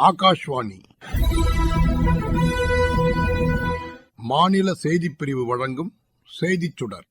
ஆகாஷ்வாணி. மாநில செய்திப் பிரிவு வழங்கும் செய்திச் சுடர்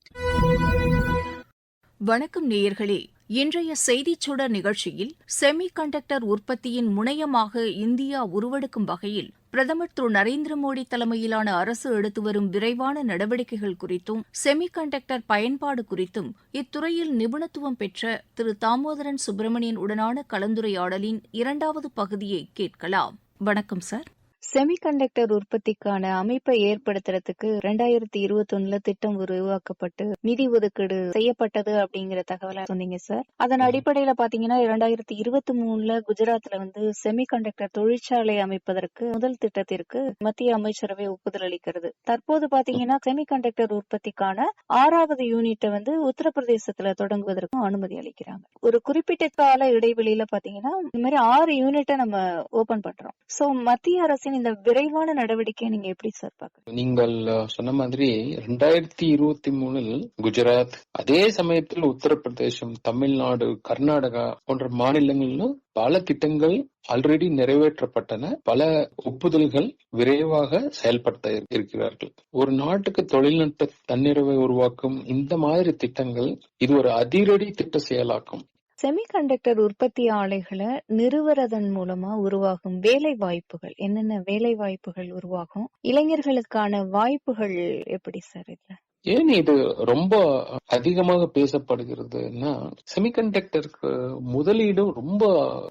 வணக்கம் நேயர்களே. இன்றைய செய்திச் சுடர் நிகழ்ச்சியில் செமி கண்டக்டர் உற்பத்தியின் முனையமாக இந்தியா உருவெடுக்கும் வகையில் பிரதமர் திரு நரேந்திர மோடி தலைமையிலான அரசு எடுத்து வரும் விரைவான நடவடிக்கைகள் குறித்தும் செமி கண்டக்டர் பயன்பாடு குறித்தும் இத்துறையில் நிபுணத்துவம் பெற்ற திரு தாமோதரன் சுப்பிரமணியன் உடனான கலந்துரையாடலின் இரண்டாவது பகுதியை கேட்கலாம். வணக்கம் சார். செமிகண்டக்டர் உற்பத்திக்கான அமைப்பை ஏற்படுத்துறதுக்கு ரெண்டாயிரத்தி இருபத்தி ஒண்ணுல திட்டம் உருவாக்கப்பட்டு நிதி ஒதுக்கீடு செய்யப்பட்டது அப்படிங்கிற தகவலை சொன்னீங்க சார் அதன் அடிப்படையில பாத்தீங்கன்னா இரண்டாயிரத்தி இருபத்தி மூணுல குஜராத்ல வந்து செமிகண்டக்டர் தொழிற்சாலை அமைப்பதற்கு முதல் திட்டத்திற்கு மத்திய அமைச்சரவை ஒப்புதல் அளிக்கிறது. தற்போது பாத்தீங்கன்னா செமிகண்டக்டர் உற்பத்திக்கான ஆறாவது யூனிட்டை வந்து உத்தரப்பிரதேசத்துல தொடங்குவதற்கும் அனுமதி அளிக்கிறாங்க. ஒரு குறிப்பிட்ட கால இடைவெளியில பாத்தீங்கன்னா இந்த மாதிரி ஆறு யூனிட்டை நம்ம ஓபன் பண்றோம். சோ மத்திய அரசின் இந்த விரைவான நடவடிக்கையை நீங்க எப்படி சார் பாக்குறீங்க நீங்கள் சொன்ன மாதிரி ரெண்டாயிரத்தி இருபத்தி மூணில் குஜராத் அதே சமயத்தில் உத்தரப்பிரதேசம் தமிழ்நாடு கர்நாடகா போன்ற மாநிலங்களிலும் பல திட்டங்கள் ஆல்ரெடி நிறைவேற்றப்பட்டன. பல ஒப்புதல்கள் விரைவாக செயல்படுத்த இருக்கிறார்கள். ஒரு நாட்டுக்கு தொழில்நுட்ப தன்னிறைவை உருவாக்கும் இந்த மாதிரி திட்டங்கள் இது ஒரு அதிரடி திட்ட செயலாக்கம். செமிகண்டக்டர் உற்பத்தி ஆலைகளை நிறுவறதன் மூலமா உருவாகும் வேலை வாய்ப்புகள் என்னென்ன வேலை வாய்ப்புகள் உருவாகும்? இளைஞர்களுக்கான வாய்ப்புகள் எப்படி சார் இதுல? ஏன் இது ரொம்ப அதிகமாக பேசப்படுகிறதுன்னா செமிகண்டக்டருக்கு முதலீடும் ரொம்ப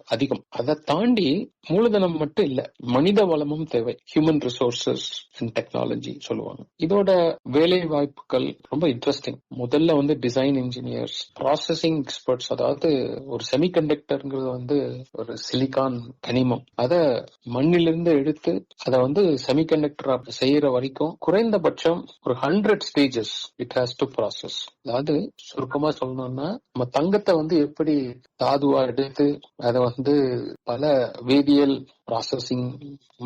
அதிகம். அதை தாண்டி மூலதனம் மட்டும் இல்ல மனித வளமும் தேவை. ஹியூமன் ரிசோர்சஸ் அண்ட் டெக்னாலஜி சொல்லுவாங்க. இதோட வேலை வாய்ப்புகள் ரொம்ப இன்ட்ரெஸ்டிங் முதல்ல வந்து டிசைன் இன்ஜினியர்ஸ் ப்ராசஸிங் எக்ஸ்பர்ட்ஸ் அதாவது ஒரு செமிகண்டக்டர்ங்கிறது வந்து ஒரு சிலிகான் கனிமம். அத மண்ணிலிருந்து எடுத்து அதை வந்து செமிகண்டக்டரா செய்யற வரைக்கும் குறைந்தபட்சம் ஒரு hundred stages it has to process அதாவது சுருக்கமா சொல்லணும்னா நம்ம தங்கத்தை வந்து எப்படி தாதுவா எடுத்து அதை வந்து பல வேதியியல் ப்ராசஸிங்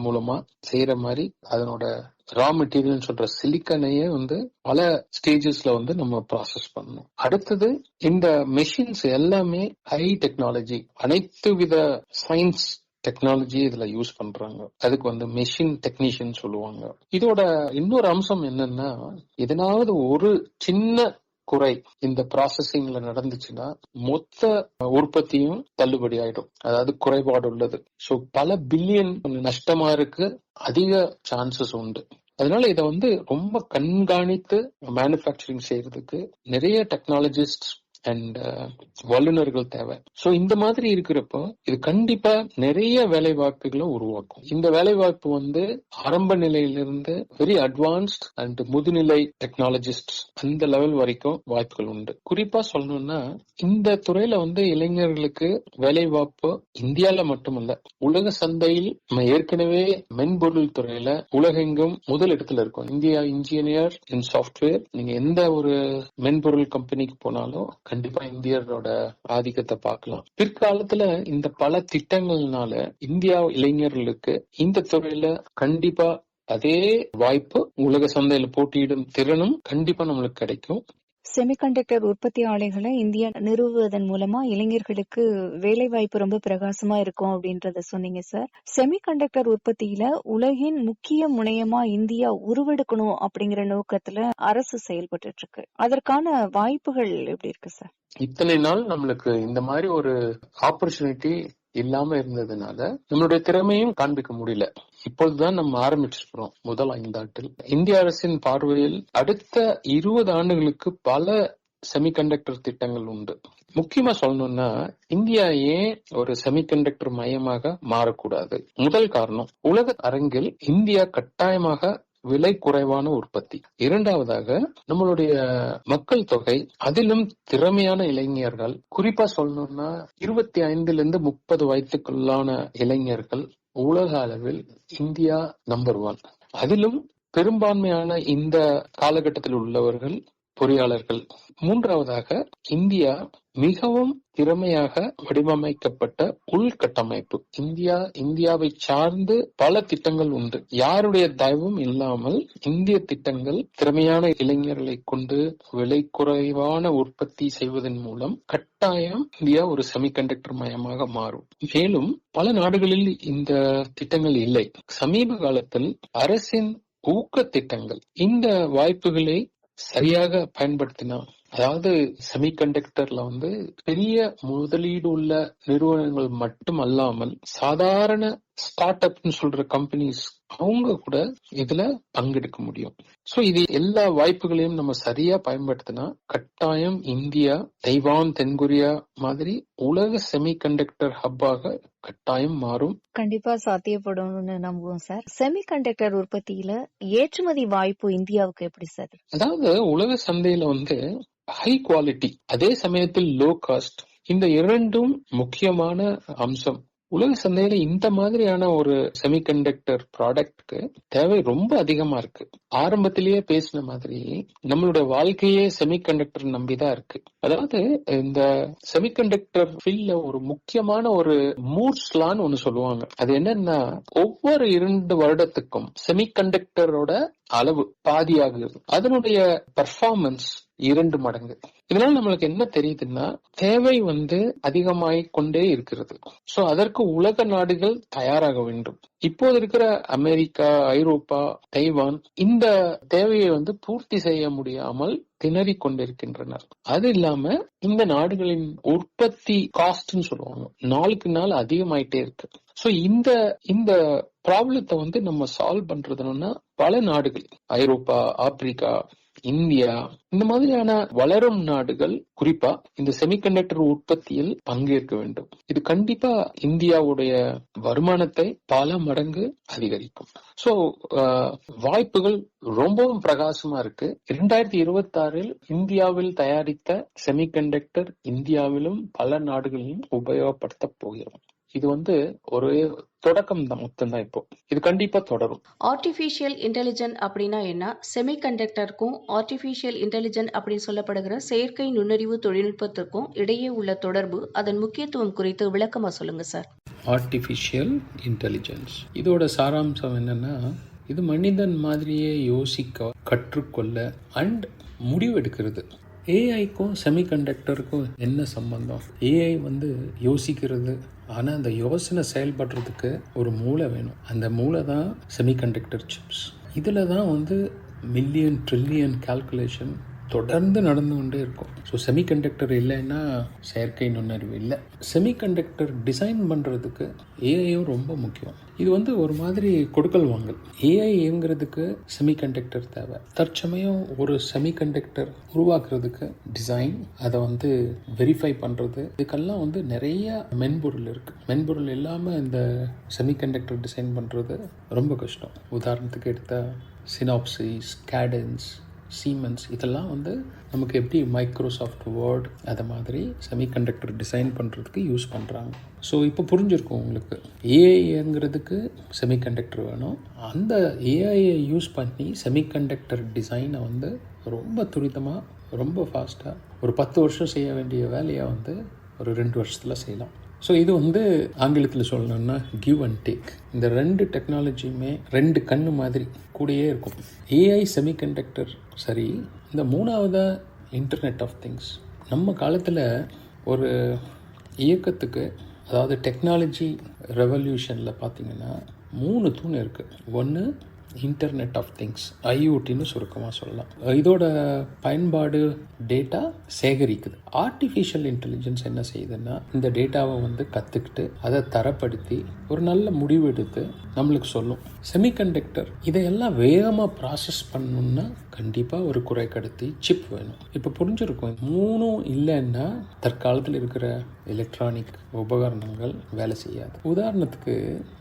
மூலமா செய்யற மாதிரி அதனோட ரா மெட்டீரியல் சொல்ற சிலிக்கனையே வந்து பல ஸ்டேஜஸ்ல வந்து நம்ம ப்ராசஸ் பண்ணணும். அடுத்தது இந்த மெஷின்ஸ் எல்லாமே ஹை டெக்னாலஜி அனைத்து வித சயின்ஸ் டெக்னாலஜி இதுல யூஸ் பண்றாங்க. அதுக்கு வந்து மெஷின் டெக்னீஷியன் சொல்லுவாங்க. இதோட இன்னொரு அம்சம் என்னன்னா எதனாவது ஒரு சின்ன குறை இந்த ப்ராசஸிங்ல நடந்துச்சுன்னா மொத்த உற்பத்தியும் தள்ளுபடி ஆயிடும். அதாவது குறைபாடு உள்ளது. சோ பல பில்லியன் நஷ்டமா இருக்கு. அதிக சான்சஸ் உண்டு. அதனால இதை வந்து ரொம்ப கண்காணித்து மேனுஃபேக்சரிங் செய்யறதுக்கு நிறைய டெக்னாலஜிஸ்ட் அண்ட் uh, வல்லுநர்கள் தேவை. சோ இந்த மாதிரி இருக்கிறப்போ இது கண்டிப்பா நிறைய வேலை வாய்ப்புகளை உருவாக்கும். இந்த வேலை வாய்ப்பு வந்து ஆரம்ப நிலையிலிருந்து வெரி அட்வான்ஸ்ட் அண்ட் முதுநிலை டெக்னாலஜிஸ்ட் அந்த லெவல் வரைக்கும் வாய்ப்புகள் உண்டு. குறிப்பா சொல்லணும்னா இந்த துறையில வந்து இளைஞர்களுக்கு வேலை வாய்ப்பு இந்தியால மட்டுமல்ல உலக சந்தையில் நம்ம ஏற்கனவே மென்பொருள் துறையில உலகெங்கும் முதல் இடத்துல இருக்கோம். இந்தியா இன்ஜினியர் இன் சாஃப்ட்வேர் நீங்க எந்த ஒரு மென்பொருள் கம்பெனிக்கு போனாலும் கண்டிப்பா இந்தியரோட ஆதிக்கத்தை பார்க்கலாம். பிற்காலத்துல இந்த பல திட்டங்கள்னால இந்தியா இளைஞர்களுக்கு இந்த துறையில கண்டிப்பா அதே வாய்ப்பு உலக சந்தையில போட்டியிடும் திறனும் கண்டிப்பா நம்மளுக்கு கிடைக்கும். செமிகண்டக்டர் உற்பத்தி ஆலைகளை இந்தியா நிறுவுவதன் மூலமா இளைஞர்களுக்கு வேலை வாய்ப்பு ரொம்ப பிரகாசமா இருக்கும் அப்படின்றத சொன்னீங்க சார் செமிகண்டக்டர் உற்பத்தியில உலகின் முக்கிய முனையமா இந்தியா உருவெடுக்கணும் அப்படிங்கிற நோக்கத்துல அரசு செயல்பட்டு இருக்கு அதற்கான வாய்ப்புகள் எப்படி இருக்கு சார் இத்தனை நாள் நம்மளுக்கு இந்த மாதிரி ஒரு ஆப்பர்ச்சுனிட்டி இல்லாம இருந்ததுனால நம்மளுடைய திறமையும் காண்பிக்க முடியல. இப்பொழுதுதான் நம்ம ஆரம்பிச்சிருக்கிறோம் முதல் ஐந்தாட்டில் இந்திய அரசின் பார்வையில் அடுத்த இருபது ஆண்டுகளுக்கு பல செமிகண்டக்டர் திட்டங்கள் உண்டு. முக்கியமா சொல்லணும்னா இந்தியா ஏன் ஒரு செமிகண்டக்டர் மையமாக மாறக்கூடாது? முதல் காரணம் உலக அரங்கில் இந்தியா கட்டாயமாக விலை குறைவான உற்பத்தி. இரண்டாவதாக நம்மளுடைய மக்கள் தொகை அதிலும் திறமையான இளைஞர்கள் குறிப்பா சொல்லணும்னா இருபத்தி ஐந்துல இருந்து முப்பது வயதுக்குள்ளான இளைஞர்கள் உலக அளவில் இந்தியா நம்பர் ஒன் அதிலும் பெரும்பான்மையான இந்த காலகட்டத்தில் உள்ளவர்கள் பொறியாளர்கள். மூன்றாவதாக இந்தியா மிகவும் திறமையாக வடிவமைக்கப்பட்ட உள்கட்டமைப்பு இந்தியா இந்தியாவை சார்ந்து பல திட்டங்கள் உண்டு. யாருடைய தயவும் இல்லாமல் இந்திய திட்டங்கள் திறமையான இளைஞர்களை கொண்டு விலை குறைவான உற்பத்தி செய்வதன் மூலம் கட்டாயம் இந்தியா ஒரு செமிகண்டக்டர் மயமாக மாறும். மேலும் பல நாடுகளில் இந்த திட்டங்கள் இல்லை. சமீப காலத்தில் அரசின் ஊக்க திட்டங்கள் இந்த வாய்ப்புகளை சரியாக பயன்படுத்தினா அதாவது செமிகண்டக்டர்ல வந்து பெரிய முதலீடு உள்ள நிறுவனங்கள் மட்டும் அல்லாமல் சாதாரண ஸ்டார்ட் அப்னு சொல்ற கம்பெனிஸ் அவங்க கூட இதுல பங்கெடுக்க முடியும். சோ இது எல்லா வாய்ப்புகளையும் நம்ம சரியா பயன்படுத்தினா கட்டாயம் இந்தியா தைவான் தென்கொரியா மாதிரி உலக செமிகண்டக்டர் ஹப்பாக கட்டாயம் மாறும். கண்டிப்பா சாத்தியப்படும்னு நம்புவோம் சார். செமி கண்டக்டர் உற்பத்தியில ஏற்றுமதி வாய்ப்பு இந்தியாவுக்கு எப்படி சார்? அதாவது உலக சந்தையில வந்து ஹை குவாலிட்டி அதே சமயத்தில் லோ காஸ்ட் இந்த இரண்டும் முக்கியமான அம்சம். உலக சந்தையில இந்த மாதிரியான ஒரு செமிகண்டக்டர் ப்ராடக்ட்க்கு தேவை ரொம்ப அதிகமா இருக்கு. ஆரம்பத்திலேயே பேசின மாதிரி நம்மளோட வாழ்க்கையே செமிகண்டக்டர் நம்பிதான் இருக்கு. அதாவது இந்த செமிகண்டக்டர் ஃபீல்ட்ல ஒரு முக்கியமான ஒரு மூட்ஸ்லான்னு ஒண்ணு சொல்லுவாங்க. அது என்னன்னா ஒவ்வொரு இரண்டு வருடத்துக்கும் செமிகண்டக்டரோட அளவு பாதியாகுது. அதனுடைய பர்ஃபார்மன்ஸ் இரண்டு மடங்கு. இதனால நம்மளுக்கு என்ன தெரியுதுன்னா தேவை வந்து அதிகமாய் கொண்டே இருக்கிறது. சோ அதற்கு உலக நாடுகள் தயாராக வேண்டும். இப்போது இருக்கிற அமெரிக்கா ஐரோப்பா தைவான் இந்த தேவையை வந்து பூர்த்தி செய்ய முடியாமல் திணறிக் கொண்டிருக்கின்றனர். அது இல்லாம இந்த நாடுகளின் உற்பத்தி காஸ்ட்னு சொல்லுவாங்க. நாளுக்கு நாள் அதிகமாயிட்டே இருக்கு. சோ இந்த இந்த ப்ராப்ளத்தை வந்து நம்ம சால்வ் பண்றதுன்னா பல நாடுகள். ஐரோப்பா ஆப்பிரிக்கா இந்தியா இந்த மாதிரியான வளரும் நாடுகள் குறிப்பா இந்த செமிகண்டக்டர் உற்பத்தியில் பங்கேற்க வேண்டும். இது கண்டிப்பா இந்தியாவுடைய வருமானத்தை பல மடங்கு அதிகரிக்கும். சோ வாய்ப்புகள் ரொம்பவும் பிரகாசமா இருக்கு. இரண்டாயிரத்தி இருபத்தி ஆறில் இந்தியாவில் தயாரித்த செமிகண்டக்டர் இந்தியாவிலும் பல நாடுகளிலும் உபயோகப்படுத்த போகிறோம். இது வந்து ஒரு தொடக்கம் தான் மொத்தம் தான் இப்போ. இது கண்டிப்பா தொடரும். ஆர்டிஃபிஷியல் இன்டெலிஜென்ட் அப்படின்னா என்ன? செமிகண்டக்டர்க்கும் ஆர்டிஃபிஷியல் இன்டெலிஜென்ட் அப்படின்னு சொல்லப்படுகிற செயற்கை நுண்ணறிவு தொழில்நுட்பத்திற்கும் இடையே உள்ள தொடர்பு அதன் முக்கியத்துவம் குறித்து விளக்கமா சொல்லுங்க சார் ஆர்டிஃபிஷியல் இன்டெலிஜென்ஸ் இதோட சாராம்சம் என்னன்னா இது மனிதன் மாதிரியே யோசிக்க கற்றுக்கொள்ள அண்ட் முடிவெடுக்கிறது. ஏஐக்கும் செமிகண்டக்டருக்கும் என்ன சம்பந்தம்? ஏஐ வந்து யோசிக்கிறது. ஆனால் அந்த யோசனை செயல்படுறதுக்கு ஒரு மூளை வேணும். அந்த மூளை தான் செமிகண்டக்டர் சிப்ஸ் இதில் தான் வந்து மில்லியன் ட்ரில்லியன் கால்குலேஷன் தொடர்ந்து நடந்து கொண்டே இருக்கும். ஸோ செமிகண்டக்டர் இல்லைன்னா செயற்கை நுண்ணறிவு இல்லை. செமிகண்டக்டர் டிசைன் பண்ணுறதுக்கு ஏஐயும் ரொம்ப முக்கியம். இது வந்து ஒரு மாதிரி கொடுக்கல் வாங்கல். ஏஐ இயங்குறதுக்கு செமிகண்டக்டர் தேவை. தற்சமயம் ஒரு செமிகண்டக்டர் உருவாக்குறதுக்கு டிசைன் அதை வந்து வெரிஃபை பண்ணுறது இதுக்கெல்லாம் வந்து நிறைய மென்பொருள் இருக்குது மென்பொருள் இல்லாமல் இந்த செமிகண்டக்டர் டிசைன் பண்ணுறது ரொம்ப கஷ்டம். உதாரணத்துக்கு எடுத்தால் சினாப்சிஸ் கேடன்ஸ் சீமென்ஸ் இதெல்லாம் வந்து நமக்கு எப்படி மைக்ரோசாஃப்ட் வேர்ட் அதை மாதிரி செமிகண்டக்டர் டிசைன் பண்ணுறதுக்கு யூஸ் பண்ணுறாங்க ஸோ இப்போ புரிஞ்சிருக்கும் உங்களுக்கு. ஏஐங்கிறதுக்கு செமிகண்டக்டர் வேணும். அந்த ஏஐயை யூஸ் பண்ணி செமிகண்டக்டர் டிசைனை வந்து ரொம்ப துரிதமாக ரொம்ப ஃபாஸ்ட்டாக ஒரு பத்து வருஷம் செய்ய வேண்டிய வேலையை வந்து ஒரு ரெண்டு வருஷத்தில் செய்யலாம். ஸோ இது வந்து ஆங்கிலத்தில் சொல்லணும்னா கிவ் அண்ட் டேக் இந்த ரெண்டு டெக்னாலஜியுமே ரெண்டு கண்ணு மாதிரி கூடயே இருக்கும். ஏஐ செமிகண்டக்டர் சரி இந்த மூணாவதாக இன்டர்நெட் ஆஃப் திங்ஸ் நம்ம காலத்தில் ஒரு இயக்கத்துக்கு அதாவது டெக்னாலஜி ரெவல்யூஷனில் பார்த்திங்கன்னா மூணு தூண் இருக்குது ஒன்று இன்டர்நெட் ஆஃப் திங்ஸ் ஐஓடின்னு சுருக்கமாக சொல்லலாம். இதோட பயன்பாடு டேட்டா சேகரிக்குது. ஆர்டிஃபிஷியல் இன்டெலிஜென்ஸ் என்ன செய்யுதுன்னா இந்த டேட்டாவை வந்து கற்றுக்கிட்டு அதை தரப்படுத்தி ஒரு நல்ல முடிவு எடுத்து நம்மளுக்கு சொல்லும். செமிகண்டக்டர் இதையெல்லாம் வேகமாக ப்ராசஸ் பண்ணணும்னா கண்டிப்பாக ஒரு குறை கடத்தி சிப் வேணும். இப்போ புரிஞ்சிருக்கும் மூணும் இல்லைன்னா தற்காலத்தில் இருக்கிற எலக்ட்ரானிக் உபகரணங்கள் வேலை செய்யாது. உதாரணத்துக்கு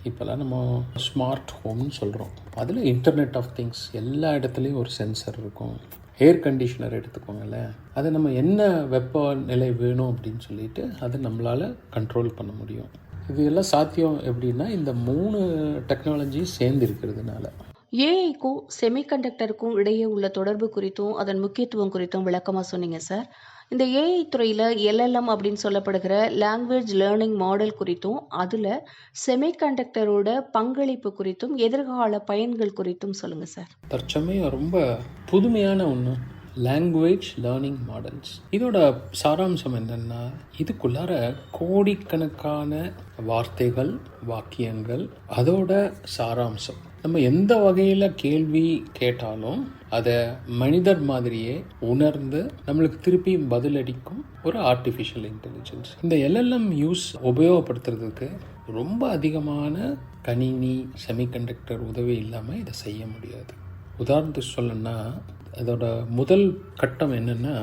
இப்போல்லாம் நம்ம ஸ்மார்ட் ஹோம்னு சொல்கிறோம் அதில் இன்டர்நெட் ஆஃப் திங்ஸ் எல்லா இடத்துலையும் ஒரு சென்சர் இருக்கும். ஏர் கண்டிஷனர் எடுத்துக்கோங்களேன். அது நம்ம என்ன வெப்ப நிலை வேணும் அப்படின்னு சொல்லிட்டு அதை நம்மளால் கண்ட்ரோல் பண்ண முடியும். இது எல்லாம் சாத்தியம் எப்படின்னா இந்த மூணு டெக்னாலஜி சேர்ந்து இருக்கிறதுனால. ஏஐக்கும் செமிகண்டக்டருக்கும் இடையே உள்ள தொடர்பு குறித்தும் அதன் முக்கியத்துவம் குறித்தும் விளக்கமாக சொன்னீங்க சார் இந்த ஏஐ துறையில் எல்எல்எம் அப்படின்னு சொல்லப்படுகிற லாங்குவேஜ் லேர்னிங் மாடல் குறித்தும் அதில் செமிகண்டக்டரோட பங்களிப்பு குறித்தும் எதிர்கால பயன்கள் குறித்தும் சொல்லுங்கள் சார் தற்சமயம் ரொம்ப புதுமையான ஒன்று லாங்குவேஜ் லேர்னிங் மாடல்ஸ் இதோட சாராம்சம் என்னன்னா இதுக்குள்ளார கோடிக்கணக்கான வார்த்தைகள் வாக்கியங்கள் அதோட சாராம்சம். நம்ம எந்த வகையில் கேள்வி கேட்டாலும் அதை மனிதர் மாதிரியே உணர்ந்து நம்மளுக்கு திருப்பியும் பதிலடிக்கும் ஒரு ஆர்டிஃபிஷியல் இன்டெலிஜென்ஸ் இந்த எல்எல்எம் யூஸ் உபயோகப்படுத்துறதுக்கு ரொம்ப அதிகமான கணினி செமிகண்டக்டர் உதவி இல்லாமல் இதை செய்ய முடியாது. உதாரணத்துக்கு சொல்லணும்னா அதோட முதல் கட்டம் என்னென்னா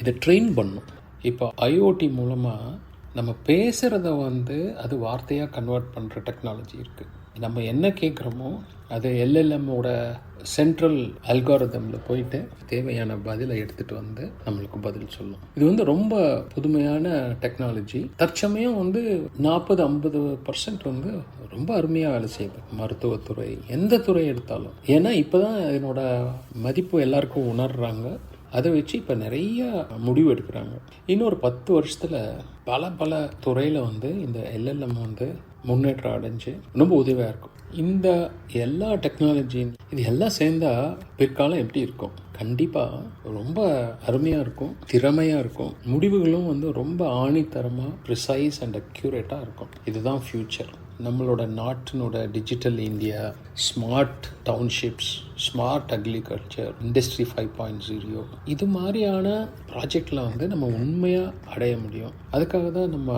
இதை ட்ரெயின் பண்ணும். இப்போ ஐஓடி மூலமாக நம்ம பேசுகிறத வந்து அது வார்த்தையாக கன்வெர்ட் பண்ணுற டெக்னாலஜி இருக்குது நம்ம என்ன கேட்குறோமோ அது எல்எல்எம்மோட சென்ட்ரல் அல்காரதமில் போயிட்டு தேவையான பதிலை எடுத்துகிட்டு வந்து நம்மளுக்கு பதில் சொல்லும். இது வந்து ரொம்ப புதுமையான டெக்னாலஜி தற்சமயம் வந்து நாற்பது ஐம்பது பர்சன்ட் வந்து ரொம்ப அருமையாக வேலை செய்யுது. மருத்துவத்துறை எந்த துறை எடுத்தாலும். ஏன்னா இப்போ தான் இதனோட மதிப்பு எல்லாருக்கும் உணர்றாங்க. அதை வச்சு இப்போ நிறைய முடிவு எடுக்கிறாங்க. இன்னொரு பத்து வருஷத்தில் பல பல துறையில் வந்து இந்த எல்எல்எம் வந்து முன்னேற்றம் அடைஞ்சு ரொம்ப உதவியாக இருக்கும். இந்த எல்லா டெக்னாலஜியும் இது எல்லாம் சேர்ந்தால் பிற்காலம் எப்படி இருக்கும்? கண்டிப்பாக ரொம்ப அருமையாக இருக்கும் திறமையாக இருக்கும். முடிவுகளும் வந்து ரொம்ப ஆணித்தரமாக ப்ரிசைஸ் அண்ட் அக்யூரேட்டாக இருக்கும். இதுதான் ஃப்யூச்சர் நம்மளோட நாட்டினோட digital India smart townships smart agriculture industry five point zero இது மாதிரியான ப்ராஜெக்டில் வந்து நம்ம உண்மையாக அடைய முடியும். அதுக்காக தான் நம்ம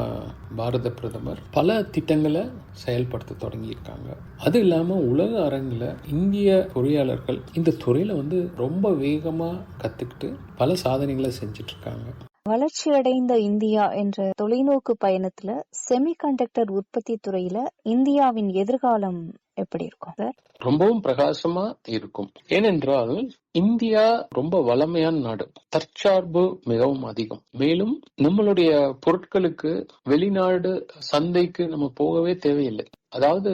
பாரத பிரதமர் பல திட்டங்களை செயல்படுத்த தொடங்கியிருக்காங்க. அது இல்லாமல் உலக அரங்கில் இந்திய பொறியாளர்கள் இந்த துறையில் வந்து ரொம்ப வேகமாக கற்றுக்கிட்டு பல சாதனைகளை செஞ்சிட்ருக்காங்க வளர்ச்சியடைந்த இந்தியா என்ற தொலைநோக்கு பயணத்துல செமிகண்டக்டர் உற்பத்தி துறையில இந்தியாவின் எதிர்காலம் எப்படி இருக்கும்? சார்? ரொம்பவும் பிரகாசமா இருக்கும். ஏனென்றால் இந்தியா ரொம்ப வளமையான நாடு. தற்சார்பு மிகவும் அதிகம். மேலும் நம்மளுடைய பொருட்களுக்கு வெளிநாடு சந்தைக்கு நம்ம போகவே தேவையில்லை. அதாவது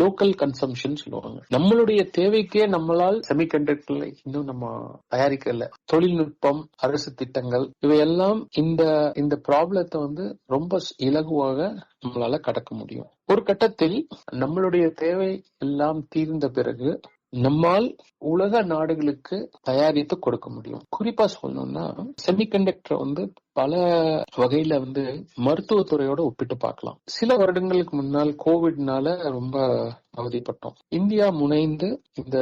லோக்கல் கன்சம்ஷன் சொல்லுவாங்க. நம்மளுடைய தேவைக்கே நம்மளால் செமிகண்டக்டர்களை இன்னும் நம்ம தயாரிக்கல. தொழில்நுட்பம் அரசு திட்டங்கள் இவையெல்லாம் இந்த இந்த ப்ராப்ளத்தை வந்து ரொம்ப இலகுவாக நம்மளால கடக்க முடியும். ஒரு கட்டத்தில் நம்மளுடைய தேவை எல்லாம் தீர்ந்த பிறகு நம்மால் உலக நாடுகளுக்கு தயாரித்து கொடுக்க முடியும். குறிப்பா சொல்லணும்னா செமிகண்டக்டர் வந்து பல வகையில வந்து மருத்துவத்துறையோட ஒப்பிட்டு பார்க்கலாம். சில வருடங்களுக்கு முன்னால் கோவிட்னால ரொம்ப அவதிப்பட்டோம். இந்தியா முனைந்து இந்த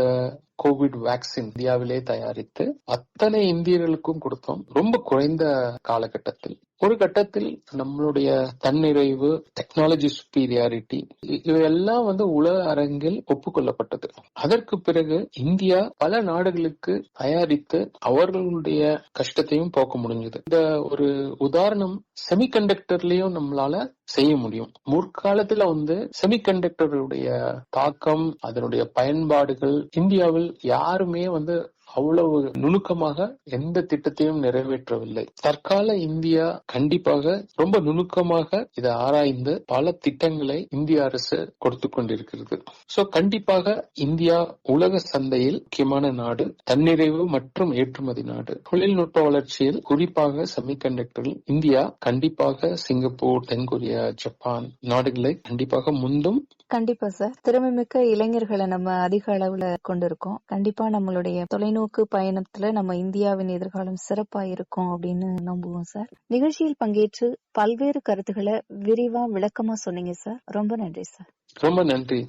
கோவிட் வேக்சின் இந்தியாவிலே தயாரித்து அத்தனை இந்தியர்களுக்கும் கொடுத்தோம். ரொம்ப குறைந்த காலகட்டத்தில். ஒரு கட்டத்தில் நம்மளுடைய தன்னிறைவு டெக்னாலஜி சுப்பீரியாரிட்டி இவையெல்லாம் வந்து உலக அரங்கில் ஒப்புக்கொள்ளப்பட்டது. அதற்கு பிறகு இந்தியா பல நாடுகளுக்கு தயாரித்து அவர்களுடைய கஷ்டத்தையும் போக்க முடிஞ்சது. இந்த ஒரு உதாரணம் செமிகண்டக்டர்லயும் நம்மளால செய்ய முடியும். முற்காலத்துல வந்து செமிகண்டக்டருடைய தாக்கம் அதனுடைய பயன்பாடுகள் இந்தியாவில் யாருமே வந்து அவ்வளவு நுணுக்கமாக எந்த திட்டத்தையும் நிறைவேற்றவில்லை. தற்கால இந்தியா கண்டிப்பாக ரொம்ப நுணுக்கமாக இதை ஆராய்ந்து பல திட்டங்களை இந்திய அரசு கொடுத்து கொண்டிருக்கிறது. சோ கண்டிப்பாக இந்தியா உலக சந்தையில் முக்கியமான நாடு தன்னிறைவு மற்றும் ஏற்றுமதி நாடு. தொழில்நுட்ப வளர்ச்சியில் குறிப்பாக செமிகண்டக்டரில் இந்தியா கண்டிப்பாக சிங்கப்பூர் தென்கொரியா ஜப்பான் நாடுகளை கண்டிப்பாக முந்தும். கண்டிப்பா சார். திறமைமிக்க இளைஞர்களை நம்ம அதிக அளவுல கொண்டிருக்கோம். கண்டிப்பா நம்மளுடைய தொலைநோக்கு பயணத்துல நம்ம இந்தியாவின் எதிர்காலம் சிறப்பா இருக்கும் அப்படின்னு நம்புவோம் சார். நிகழ்ச்சியில் பங்கேற்று பல்வேறு கருத்துக்களை விரிவா விளக்கமா சொன்னீங்க சார். ரொம்ப நன்றி சார். ரொம்ப நன்றி.